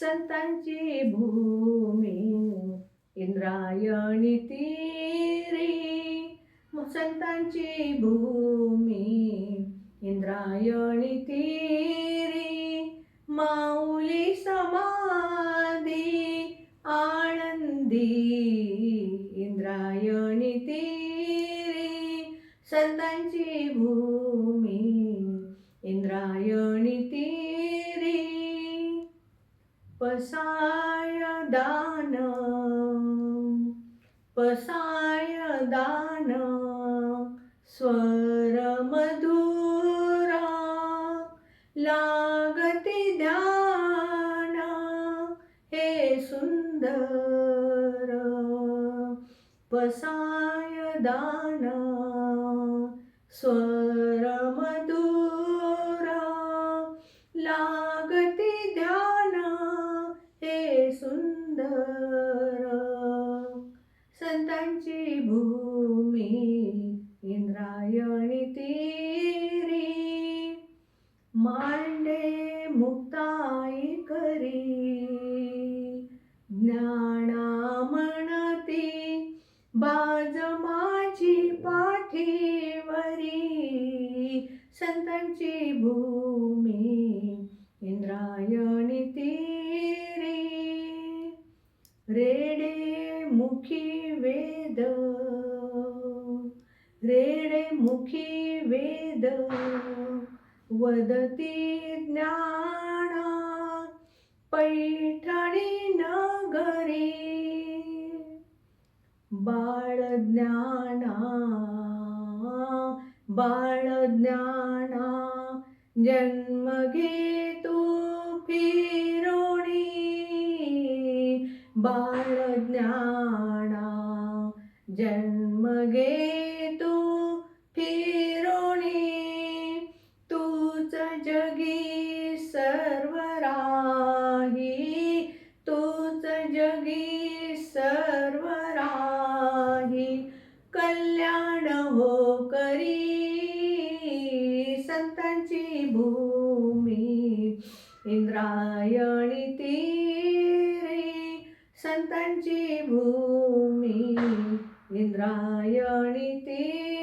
संतांची भूमी इंद्रायणी तीरी. संतांची भूमी इंद्रायणी तीरी. माऊली समाधी आनंदी इंद्रायणी तीरी. संतांची भूमी पसाय दान पसाय दान स्वर मधुरा लागती ध्यान हे सुंदर पसाय दान स्वर संतांची भूमी इंद्रायणी तीरी. मांडे मुक्ताई करी. ज्ञाना म्हणती बाज माझी पाठीवरी. संतांची भूमी इंद्रायणी तीरी. रेडे मुखी वेद. रेडे मुखी वेद. वदती ज्ञाना पैठणी नगरी. बाळ ज्ञाना बाळ जन्म घेतो फी. बाळज्ञाना जन्म गे तू फिरोणी तूच जगी सर्व राही तूच जगी सर्व राही कल्याण हो करी संतांची भूमी इंद्रायणी ती संतांची भूमी इंद्रायणी ती